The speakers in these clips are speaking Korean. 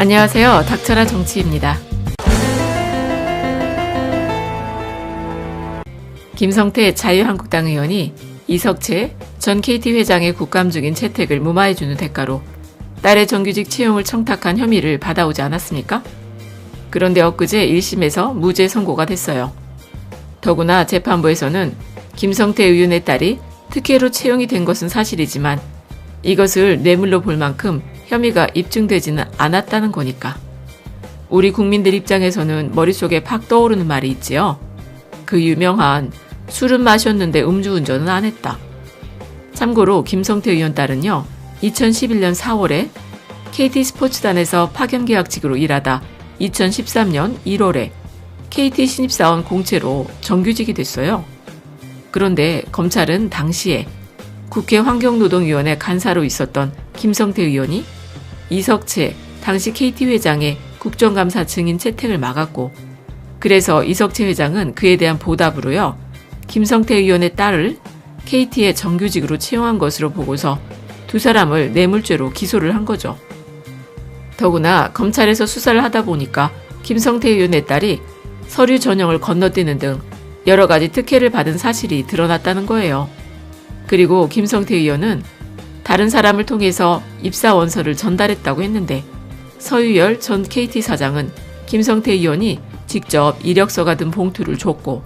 안녕하세요. 닥쳐라 정치입니다. 김성태 자유한국당 의원이 이석채 전 KT 회장의 국감 중인 채택을 무마해주는 대가로 딸의 정규직 채용을 청탁한 혐의를 받아오지 않았습니까? 그런데 엊그제 1심에서 무죄 선고가 됐어요. 더구나 재판부에서는 김성태 의원의 딸이 특혜로 채용이 된 것은 사실이지만 이것을 뇌물로 볼 만큼 혐의가 입증되지는 않았다는 거니까. 우리 국민들 입장에서는 머릿속에 팍 떠오르는 말이 있지요. 그 유명한 술은 마셨는데 음주운전은 안 했다. 참고로 김성태 의원 딸은요, 2011년 4월에 KT 스포츠단에서 파견계약직으로 일하다 2013년 1월에 KT 신입사원 공채로 정규직이 됐어요. 그런데 검찰은 당시에 국회 환경노동위원회 간사로 있었던 김성태 의원이 이석채 당시 KT 회장의 국정감사 증인 채택을 막았고 그래서 이석채 회장은 그에 대한 보답으로요. 김성태 의원의 딸을 KT의 정규직으로 채용한 것으로 보고서 두 사람을 뇌물죄로 기소를 한 거죠. 더구나 검찰에서 수사를 하다 보니까 김성태 의원의 딸이 서류 전형을 건너뛰는 등 여러 가지 특혜를 받은 사실이 드러났다는 거예요. 그리고 김성태 의원은 다른 사람을 통해서 입사 원서를 전달했다고 했는데 서유열 전 KT 사장은 김성태 의원이 직접 이력서가 든 봉투를 줬고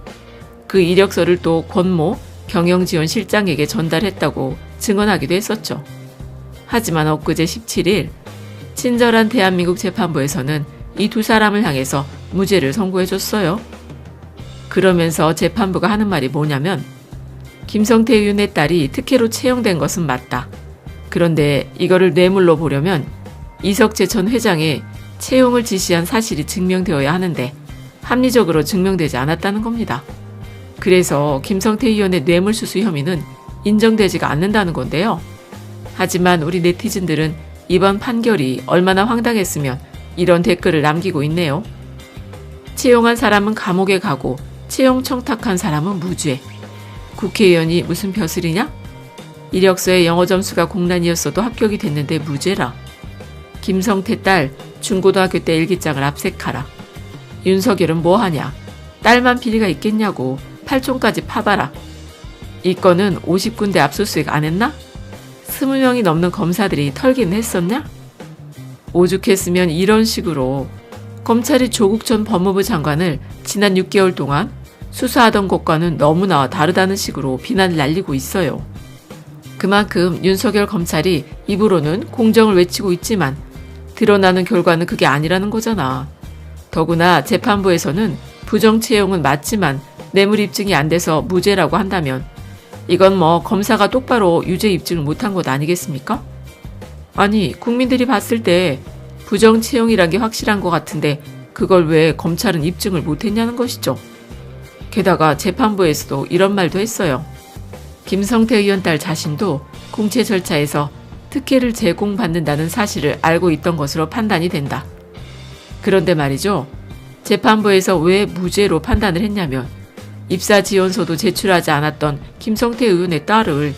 그 이력서를 또 권모 경영지원 실장에게 전달했다고 증언하기도 했었죠. 하지만 엊그제 17일 친절한 대한민국 재판부에서는 이 두 사람을 향해서 무죄를 선고해줬어요. 그러면서 재판부가 하는 말이 뭐냐면 김성태 의원의 딸이 특혜로 채용된 것은 맞다. 그런데 이거를 뇌물로 보려면 이석재 전 회장의 채용을 지시한 사실이 증명되어야 하는데 합리적으로 증명되지 않았다는 겁니다. 그래서 김성태 의원의 뇌물수수 혐의는 인정되지가 않는다는 건데요. 하지만 우리 네티즌들은 이번 판결이 얼마나 황당했으면 이런 댓글을 남기고 있네요. 채용한 사람은 감옥에 가고 채용 청탁한 사람은 무죄. 국회의원이 무슨 벼슬이냐? 이력서에 영어 점수가 공란이었어도 합격이 됐는데 무죄라. 김성태 딸 중고등학교 때 일기장을 압색하라. 윤석열은 뭐하냐? 딸만 비리가 있겠냐고 팔촌까지 파봐라. 이 건은 50군데 압수수색 안 했나? 20명이 넘는 검사들이 털기는 했었냐? 오죽했으면 이런 식으로 검찰이 조국 전 법무부 장관을 지난 6개월 동안 수사하던 것과는 너무나 다르다는 식으로 비난을 날리고 있어요. 그만큼 윤석열 검찰이 입으로는 공정을 외치고 있지만 드러나는 결과는 그게 아니라는 거잖아. 더구나 재판부에서는 부정 채용은 맞지만 뇌물 입증이 안 돼서 무죄라고 한다면 이건 뭐 검사가 똑바로 유죄 입증을 못한 것 아니겠습니까? 아니, 국민들이 봤을 때 부정 채용이란 게 확실한 것 같은데 그걸 왜 검찰은 입증을 못했냐는 것이죠. 게다가 재판부에서도 이런 말도 했어요. 김성태 의원 딸 자신도 공채 절차에서 특혜를 제공받는다는 사실을 알고 있던 것으로 판단이 된다. 그런데 말이죠. 재판부에서 왜 무죄로 판단을 했냐면 입사 지원서도 제출하지 않았던 김성태 의원의 딸을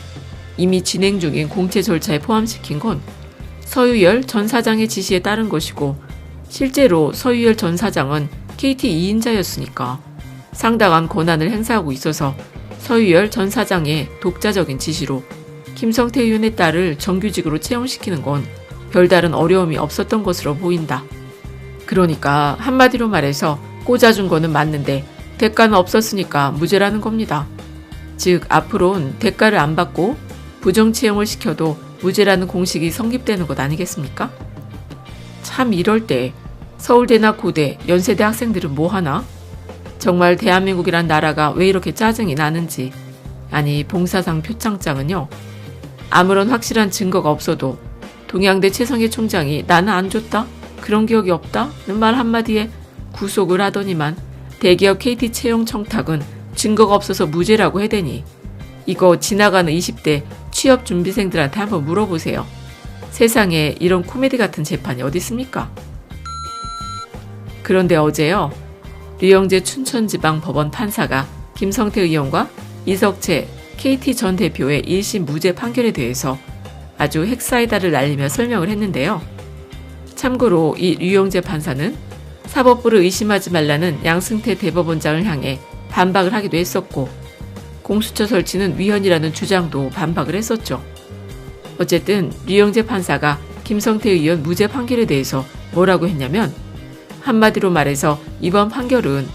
이미 진행 중인 공채 절차에 포함시킨 건 서유열 전 사장의 지시에 따른 것이고 실제로 서유열 전 사장은 KT 2인자였으니까 상당한 권한을 행사하고 있어서 서유열 전 사장의 독자적인 지시로 김성태 의원의 딸을 정규직으로 채용시키는 건 별다른 어려움이 없었던 것으로 보인다. 그러니까 한마디로 말해서 꽂아준 거는 맞는데 대가는 없었으니까 무죄라는 겁니다. 즉, 앞으로는 대가를 안 받고 부정 채용을 시켜도 무죄라는 공식이 성립되는 것 아니겠습니까? 참 이럴 때 서울대나 고대, 연세대 학생들은 뭐 하나? 정말 대한민국이란 나라가 왜 이렇게 짜증이 나는지. 아니, 봉사상 표창장은요. 아무런 확실한 증거가 없어도 동양대 최성희 총장이 나는 안 줬다? 그런 기억이 없다? 는말 한마디에 구속을 하더니만 대기업 KT 채용 청탁은 증거가 없어서 무죄라고 해대니 이거 지나가는 20대 취업 준비생들한테 한번 물어보세요. 세상에 이런 코미디 같은 재판이 어디 있습니까? 그런데 어제요. 류영재 춘천지방법원 판사가 김성태 의원과 이석채 KT 전 대표의 1심 무죄 판결에 대해서 아주 핵사이다를 날리며 설명을 했는데요. 참고로 이 류영재 판사는 사법부를 의심하지 말라는 양승태 대법원장을 향해 반박을 하기도 했었고 공수처 설치는 위헌이라는 주장도 반박을 했었죠. 어쨌든 류영재 판사가 김성태 의원 무죄 판결에 대해서 뭐라고 했냐면 한마디로 말해서 이번 판결은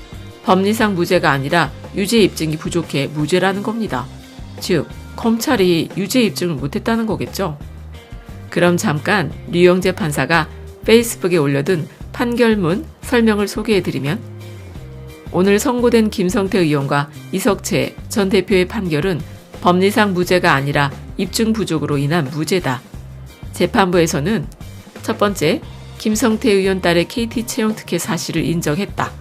법리상 무죄가 아니라 유죄 입증이 부족해 무죄라는 겁니다. 즉, 검찰이 유죄 입증을 못했다는 거겠죠. 그럼 잠깐 류영재 판사가 페이스북에 올려둔 판결문 설명을 소개해드리면 오늘 선고된 김성태 의원과 이석채 전 대표의 판결은 법리상 무죄가 아니라 입증 부족으로 인한 무죄다. 재판부에서는 첫 번째, 김성태 의원 딸의 KT 채용 특혜 사실을 인정했다.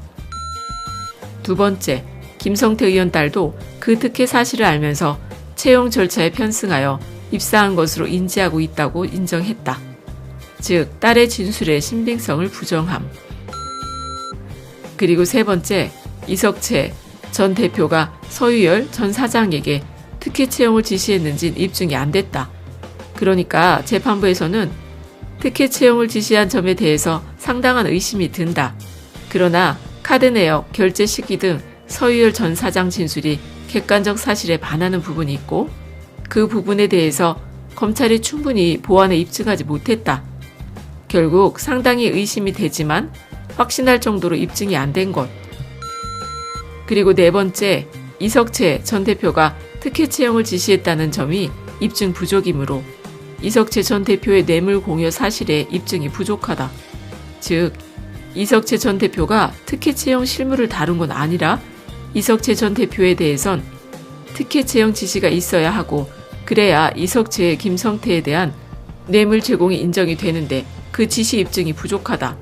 두 번째, 김성태 의원 딸도 그 특혜 사실을 알면서 채용 절차에 편승하여 입사한 것으로 인지하고 있다고 인정했다. 즉, 딸의 진술의 신빙성을 부정함. 그리고 세 번째, 이석채 전 대표가 서유열 전 사장에게 특혜 채용을 지시했는지는 입증이 안 됐다. 그러니까 재판부에서는 특혜 채용을 지시한 점에 대해서 상당한 의심이 든다. 그러나 카드 내역, 결제 시기 등 서유열 전 사장 진술이 객관적 사실에 반하는 부분이 있고 그 부분에 대해서 검찰이 충분히 보완에 입증하지 못했다. 결국 상당히 의심이 되지만 확신할 정도로 입증이 안 된 것. 그리고 네 번째, 이석채 전 대표가 특혜 채용을 지시했다는 점이 입증 부족이므로 이석채 전 대표의 뇌물 공여 사실에 입증이 부족하다. 즉, 이석채 전 대표가 특혜 채용 실무를 다룬 건 아니라 이석채 전 대표에 대해선 특혜 채용 지시가 있어야 하고 그래야 이석채의 김성태에 대한 뇌물 제공이 인정이 되는데 그 지시 입증이 부족하다.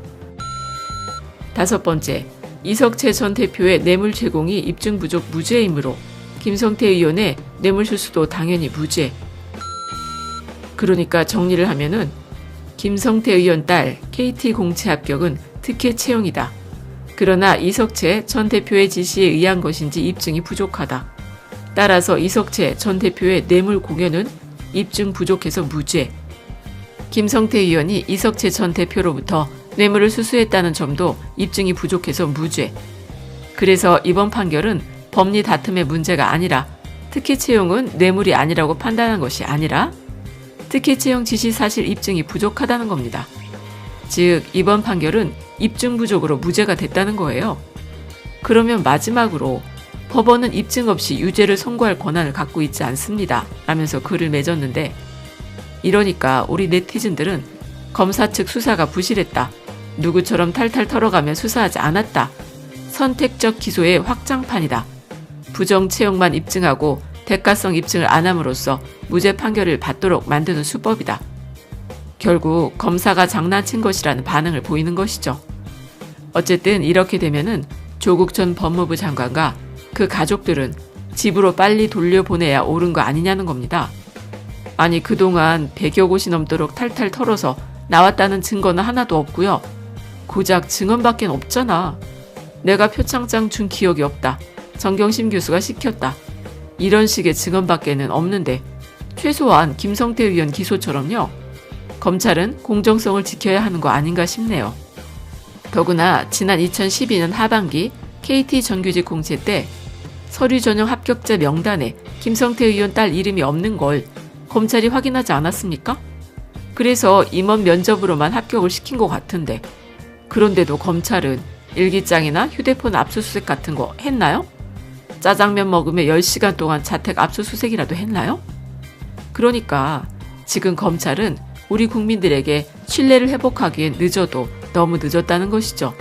다섯 번째, 이석채 전 대표의 뇌물 제공이 입증 부족 무죄이므로 김성태 의원의 뇌물 수수도 당연히 무죄. 그러니까 정리를 하면은 김성태 의원 딸 KT 공채 합격은 특혜 채용이다. 그러나 이석채 전 대표의 지시에 의한 것인지 입증이 부족하다. 따라서 이석채 전 대표의 뇌물 공여는 입증 부족해서 무죄. 김성태 의원이 이석채 전 대표로부터 뇌물을 수수했다는 점도 입증이 부족해서 무죄. 그래서 이번 판결은 법리 다툼의 문제가 아니라 특혜 채용은 뇌물이 아니라고 판단한 것이 아니라 특혜 채용 지시 사실 입증이 부족하다는 겁니다. 즉, 이번 판결은 입증 부족으로 무죄가 됐다는 거예요. 그러면 마지막으로 법원은 입증 없이 유죄를 선고할 권한을 갖고 있지 않습니다. 라면서 글을 맺었는데 이러니까 우리 네티즌들은 검사 측 수사가 부실했다. 누구처럼 탈탈 털어가며 수사하지 않았다. 선택적 기소의 확장판이다. 부정 채용만 입증하고 대가성 입증을 안 함으로써 무죄 판결을 받도록 만드는 수법이다. 결국 검사가 장난친 것이라는 반응을 보이는 것이죠. 어쨌든 이렇게 되면은 조국 전 법무부 장관과 그 가족들은 집으로 빨리 돌려보내야 옳은 거 아니냐는 겁니다. 아니 그동안 100여 곳이 넘도록 탈탈 털어서 나왔다는 증거는 하나도 없고요. 고작 증언밖에 없잖아. 내가 표창장 준 기억이 없다. 정경심 교수가 시켰다. 이런 식의 증언밖에는 없는데 최소한 김성태 의원 기소처럼요. 검찰은 공정성을 지켜야 하는 거 아닌가 싶네요. 더구나 지난 2012년 하반기 KT 정규직 공채 때 서류 전형 합격자 명단에 김성태 의원 딸 이름이 없는 걸 검찰이 확인하지 않았습니까? 그래서 임원 면접으로만 합격을 시킨 것 같은데 그런데도 검찰은 일기장이나 휴대폰 압수수색 같은 거 했나요? 짜장면 먹으며 10시간 동안 자택 압수수색이라도 했나요? 그러니까 지금 검찰은 우리 국민들에게 신뢰를 회복하기엔 늦어도 너무 늦었다는 것이죠.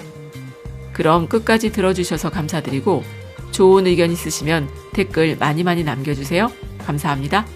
그럼 끝까지 들어주셔서 감사드리고 좋은 의견 있으시면 댓글 많이 많이 남겨주세요. 감사합니다.